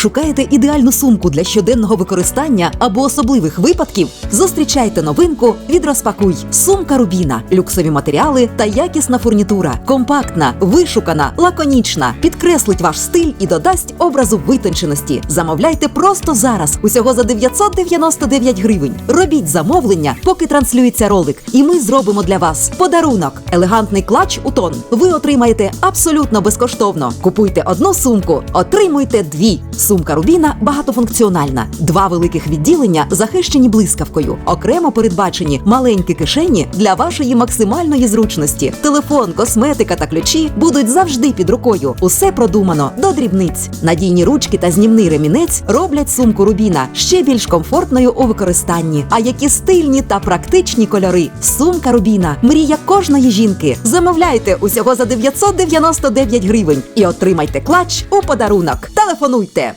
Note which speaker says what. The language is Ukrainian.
Speaker 1: Шукаєте ідеальну сумку для щоденного використання або особливих випадків? Зустрічайте новинку від Розпакуй. Сумка Рубіна, люксові матеріали та якісна фурнітура. Компактна, вишукана, лаконічна. Підкреслить ваш стиль і додасть образу витонченості. Замовляйте просто зараз. Усього за 999 гривень. Робіть замовлення, поки транслюється ролик, і ми зробимо для вас подарунок. Елегантний клач у тон. Ви отримаєте абсолютно безкоштовно. Купуйте одну сумку, отримуйте дві. Сумка Рубіна багатофункціональна. Два великих відділення захищені блискавкою. Окремо передбачені маленькі кишені для вашої максимальної зручності. Телефон, косметика та ключі будуть завжди під рукою. Усе продумано до дрібниць. Надійні ручки та знімний ремінець роблять сумку Рубіна ще більш комфортною у використанні. А які стильні та практичні кольори. Сумка Рубіна мрія кожної жінки. Замовляйте усього за 999 гривень і отримайте клач у подарунок. Телефонуйте.